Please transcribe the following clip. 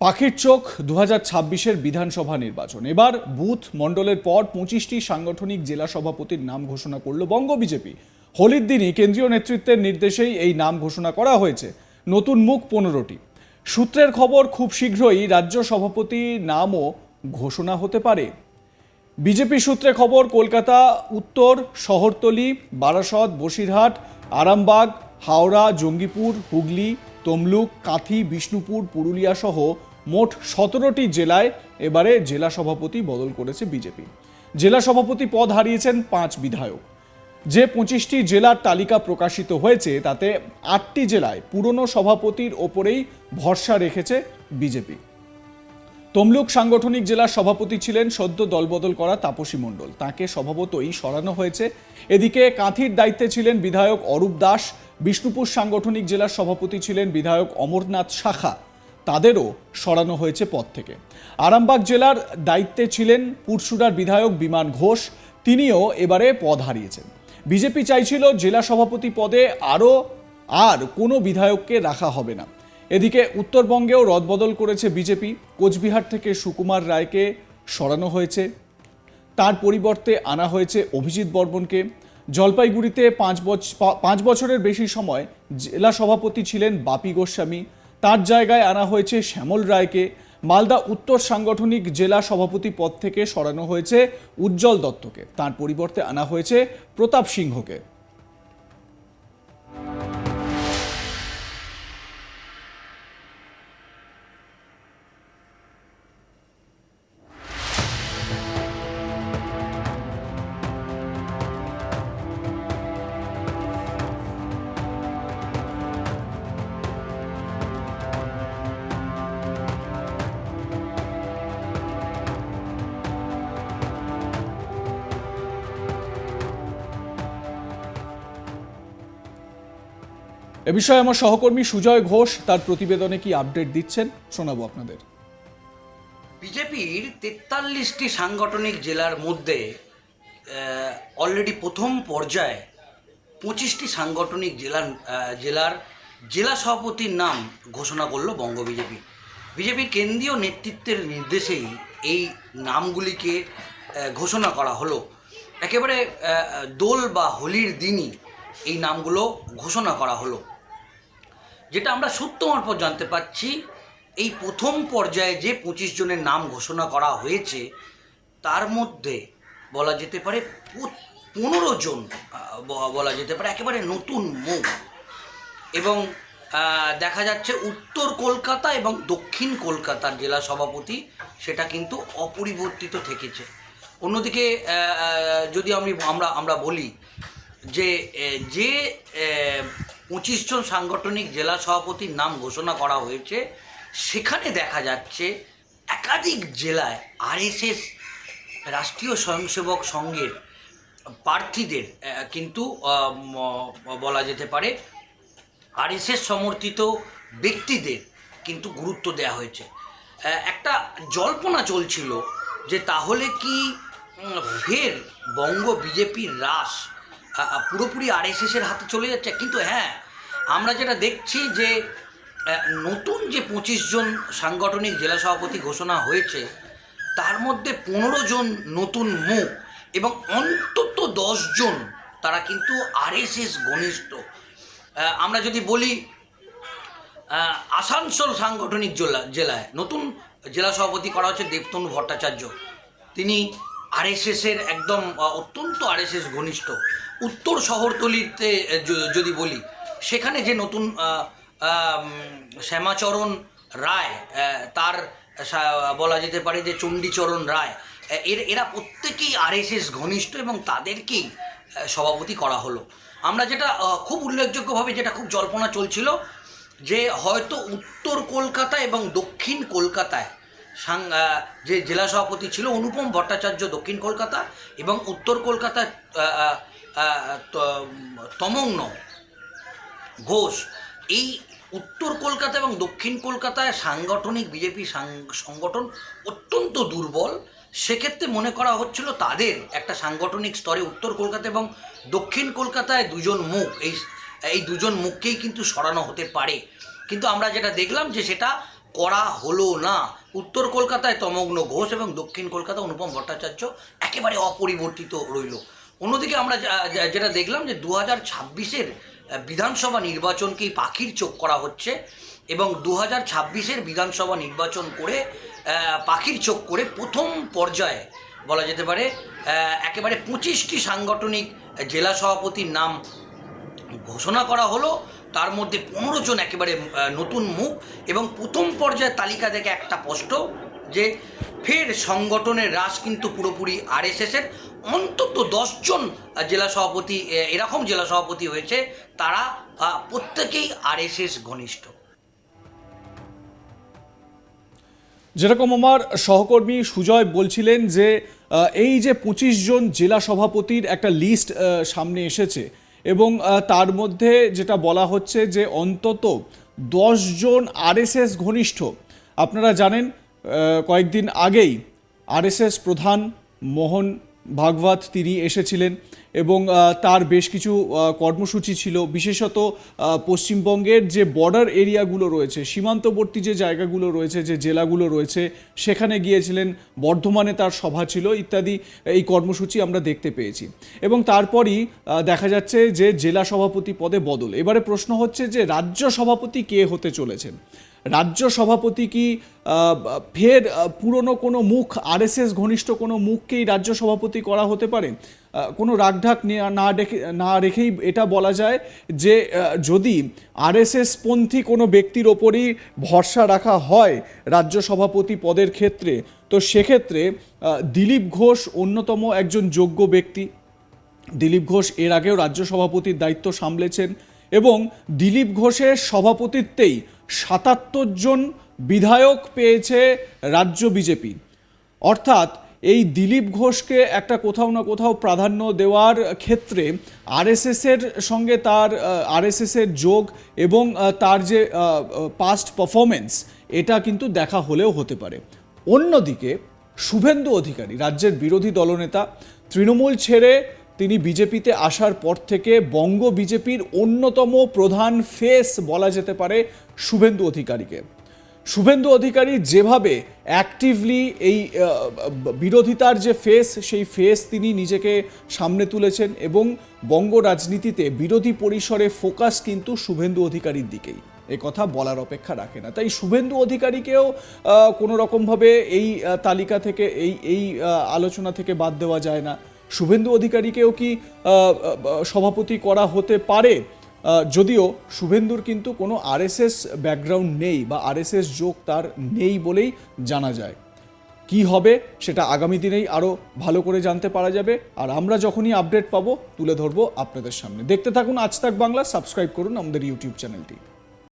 পাখির চোখ দু হাজার বিধানসভা নির্বাচন। এবার বুথ মণ্ডলের পর পঁচিশটি সাংগঠনিক জেলা সভাপতির নাম ঘোষণা করল বঙ্গ বিজেপি। হোলির দিনই কেন্দ্রীয় নেতৃত্বের নির্দেশেই এই নাম ঘোষণা করা হয়েছে, নতুন মুখ পনেরোটি। সূত্রের খবর, খুব শীঘ্রই রাজ্য সভাপতি নামও ঘোষণা হতে পারে। বিজেপি সূত্রে খবর, কলকাতা, উত্তর, শহরতলি, বারাসত, বসিরহাট, আরামবাগ, হাওড়া, জঙ্গিপুর, হুগলি তমলুক, কাঁথি, বিষ্ণুপুর, পুরুলিয়া সহ মোট সতেরোটি জেলায় এবারে জেলা সভাপতি বদল করেছে বিজেপি। জেলা সভাপতি পদ হারিয়েছেন পাঁচ বিধায়ক। যে পঁচিশটি জেলার তালিকা প্রকাশিত হয়েছে, তাতে আটটি জেলায় পুরনো সভাপতির ওপরেই ভরসা রেখেছে বিজেপি। তমলুক সাংগঠনিক জেলার সভাপতি ছিলেন সদ্য দলবদল করা তাপসী মণ্ডল। তাকে স্বভাবতই সরানো হয়েছে। এদিকে কাঁথির দায়িত্বে ছিলেন বিধায়ক অরূপ দাস। বিষ্ণুপুর সাংগঠনিক জেলার সভাপতি ছিলেন বিধায়ক অমরনাথ শাখা। তাদেরও সরানো হয়েছে পদ থেকে। আরামবাগ জেলার দায়িত্বে ছিলেন পুরসুরার বিধায়ক বিমান ঘোষ। তিনিও এবারে পদ হারিয়েছেন। বিজেপি চাইছিল জেলা সভাপতি পদে আরও আর কোনো বিধায়ককে রাখা হবে না। এদিকে উত্তরবঙ্গেও রদবদল করেছে বিজেপি। কোচবিহার থেকে সুকুমার রায়কে সরানো হয়েছে। তার পরিবর্তে আনা হয়েছে অভিজিৎ বর্মনকে। জলপাইগুড়িতে পাঁচ বছর পাঁচ বছরের বেশি সময় জেলা সভাপতি ছিলেন বাপি গোস্বামী। তার জায়গায় আনা হয়েছে শ্যামল রায়কে। মালদা উত্তর সাংগঠনিক জেলা সভাপতি পদ থেকে সরানো হয়েছে উজ্জ্বল দত্তকে। তার পরিবর্তে আনা হয়েছে প্রতাপ সিংহকে। এ বিষয়ে আমার সহকর্মী সুজয় ঘোষ তার প্রতিবেদনে কি আপডেট দিচ্ছেন শোনাবো আপনাদের। বিজেপির তেতাল্লিশটি সাংগঠনিক জেলার মধ্যে অলরেডি প্রথম পর্যায়ে পঁচিশটি সাংগঠনিক জেলার জেলার জেলা সভাপতির নাম ঘোষণা করল বঙ্গ বিজেপি। বিজেপির কেন্দ্রীয় নেতৃত্বের নির্দেশেই এই নামগুলিকে ঘোষণা করা হলো। একেবারে দোল বা হোলির দিনই এই নামগুলো ঘোষণা করা হলো। যেটা আমরা সূত্র মারফত জানতে পাচ্ছি এই প্রথম পর্যায়ে যে পঁচিশ জনের নাম ঘোষণা করা হয়েছে, তার মধ্যে বলা যেতে পারে পনেরো জন বলা যেতে পারে একেবারে নতুন মুখ। এবং দেখা যাচ্ছে উত্তর কলকাতা এবং দক্ষিণ কলকাতার জেলা সভাপতি সেটা কিন্তু অপরিবর্তিত থেকেছে। অন্যদিকে যদি আমি আমরা আমরা বলি যে যে পঁচিশ জন সাংগঠনিক জেলা সভাপতির নাম ঘোষণা করা হয়েছে। সেখানে দেখা যাচ্ছে একাধিক জেলায় আরএসএস রাষ্ট্রীয় স্বয়ংসেবক সংঘের প্রার্থীদের কিন্তু বলা যেতে পারে, আরএসএস সমর্থিত ব্যক্তিদের কিন্তু গুরুত্ব দেওয়া হয়েছে। একটা জল্পনা চলছিল যে তাহলে কি ফের বঙ্গ বিজেপির রাস পুরোপুরি আর এস আরএসএসের হাতে চলে যাচ্ছে। কিন্তু হ্যাঁ আমরা যেটা দেখছি যে নতুন যে পঁচিশ জন সাংগঠনিক জেলা সভাপতি ঘোষণা হয়েছে তার মধ্যে পনেরো জন নতুন মুখ এবং অন্তত জন তারা কিন্তু আরএসএস ঘনিষ্ঠ। আহ, আমরা যদি বলি আসানসোল সাংগঠনিক জেলা জেলায় নতুন জেলা সভাপতি করা হচ্ছে দেবতনু ভট্টাচার্য। তিনি আরএসএসের একদম অত্যন্ত আরএসএস ঘনিষ্ঠ। উত্তর শহরতলিতে যদি বলি, সেখানে যে নতুন শ্যামাচরণ রায় তার বলা যেতে পারে যে চণ্ডীচরণ রায় এর, এরা প্রত্যেকেই আরএসএস ঘনিষ্ঠ এবং তাদেরকেই সভাপতি করা হলো। আমরা যেটা খুব উল্লেখযোগ্যভাবে যেটা খুব জল্পনা চলছিল, যে হয়তো উত্তর কলকাতা এবং দক্ষিণ কলকাতায় যে জেলা সভাপতি ছিল অনুপম ভট্টাচার্য দক্ষিণ কলকাতা এবং উত্তর কলকাতায় আহ, আহ, আহ, ত- তমগ্ন ঘোষ। এই উত্তর কলকাতা এবং দক্ষিণ কলকাতায় সাংগঠনিক বিজেপি সংগঠন অত্যন্ত দুর্বল। সেক্ষেত্রে মনে করা হচ্ছিল তাদের একটা সাংগঠনিক স্তরে উত্তর কলকাতা এবং দক্ষিণ কলকাতায় দুজন মুখ এই এই দুজন মুখকেই কিন্তু সরানো হতে পারে। কিন্তু আমরা যেটা দেখলাম যে সেটা করা হলো না। উত্তর কলকাতায় তমগ্ন ঘোষ এবং দক্ষিণ কলকাতা অনুপম ভট্টাচার্য একেবারে অপরিবর্তিত রইল। অন্যদিকে আমরা যেটা দেখলাম যে দু হাজার ছাব্বিশের বিধানসভা নির্বাচনকেই পাখির চোখ করা হচ্ছে এবং দু হাজার ছাব্বিশের বিধানসভা নির্বাচন করে পাখির চোখ করে প্রথম পর্যায়ে বলা যেতে পারে একেবারে পঁচিশটি সাংগঠনিক জেলা সভাপতির নাম ঘোষণা করা হলো। তার মধ্যে পনেরো জন একেবারে নতুন মুখ এবং প্রথম পর্যায়ের তালিকা থেকে একটা স্পষ্ট যে ফের সংগঠনের হ্রাস কিন্তু পুরোপুরি আরএসএসের। অন্তত দশজন জেলা সভাপতি এরকম জেলা সভাপতি হয়েছে, তারা প্রত্যেকেই আরএসএস ঘনিষ্ঠ। যেরকম আমার সহকর্মী সুজয় বলছিলেন যে এই যে পঁচিশ জন জেলা সভাপতির একটা লিস্ট সামনে এসেছে এবং তার মধ্যে যেটা বলা হচ্ছে যে অন্তত জন আরএসএস ঘনিষ্ঠ। আপনারা জানেন কয়েকদিন আগেই আরএসএস প্রধান মোহন ভাগবত তিনি এসেছিলেন এবং তার বেশ কিছু কর্মসূচি ছিল। বিশেষত পশ্চিমবঙ্গের যে বর্ডার এরিয়াগুলো রয়েছে, সীমান্তবর্তী যে জায়গাগুলো রয়েছে, যে জেলাগুলো রয়েছে, সেখানে গিয়েছিলেন। বর্ধমানে তার সভা ছিল, ইত্যাদি, এই কর্মসূচি আমরা দেখতে পেয়েছি। এবং তারপরই দেখা যাচ্ছে যে জেলা সভাপতি পদে বদল। এবারে প্রশ্ন হচ্ছে যে রাজ্য সভাপতি কে হতে চলেছেন? রাজ্য সভাপতি কি ফের পুরনো কোনো মুখ, আরএসএস ঘনিষ্ঠ কোনো মুখকেই রাজ্য সভাপতি করা হতে পারে? কোনো রাগঢাক না ডেকে, না রেখেই এটা বলা যায় যে যদি আরএসএস পন্থী কোনো ব্যক্তির ওপরই ভরসা রাখা হয় রাজ্য সভাপতি পদের ক্ষেত্রে, তো সেক্ষেত্রে দিলীপ ঘোষ অন্যতম একজন যোগ্য ব্যক্তি। দিলীপ ঘোষ এর আগেও রাজ্য সভাপতির দায়িত্ব সামলেছেন এবং দিলীপ ঘোষের সভাপতিত্বেই সাতাত্তর জন বিধায়ক পেয়েছে রাজ্য বিজেপি। অর্থাৎ এই দিলীপ ঘোষকে একটা কোথাও না কোথাও প্রাধান্য দেওয়ার ক্ষেত্রে আরএসএসের সঙ্গে তার আরএসএসের যোগ এবং তার যে পাস্ট পারফরমেন্স এটা কিন্তু দেখা হলেও হতে পারে। অন্যদিকে শুভেন্দু অধিকারী, রাজ্যের বিরোধী দলনেতা, তৃণমূল ছেড়ে তিনি বিজেপিতে আসার পর থেকে বঙ্গ বিজেপির অন্যতম প্রধান ফেস বলা যেতে পারে শুভেন্দু অধিকারীকে। শুভেন্দু অধিকারী যেভাবে অ্যাক্টিভলি এই বিরোধিতার যে ফেস, সেই ফেস তিনি নিজেকে সামনে তুলেছেন এবং বঙ্গ রাজনীতিতে বিরোধী পরিসরে ফোকাস কিন্তু শুভেন্দু অধিকারীর দিকেই। এ কথা বলার অপেক্ষা রাখে না। তাই শুভেন্দু অধিকারীকেও কোনো রকমভাবে এই তালিকা থেকে, এই এই আলোচনা থেকে বাদ দেওয়া যায় না। শুভেন্দু অধিকারীকেও কি সভাপতি করা হতে পারে? যদিও শুভেন্দুর কিন্তু কোনো আরএসএস ব্যাকগ্রাউন্ড নেই বা আরএসএস যোগ তার নেই বলেই জানা যায়। কি হবে সেটা আগামী দিনেই আরও ভালো করে জানতে পারা যাবে। আর আমরা যখনই আপডেট পাবো, তুলে ধরবো আপনাদের সামনে। দেখতে থাকুন আজ তাক বাংলা, সাবস্ক্রাইব করুন আমাদের ইউটিউব চ্যানেলটি।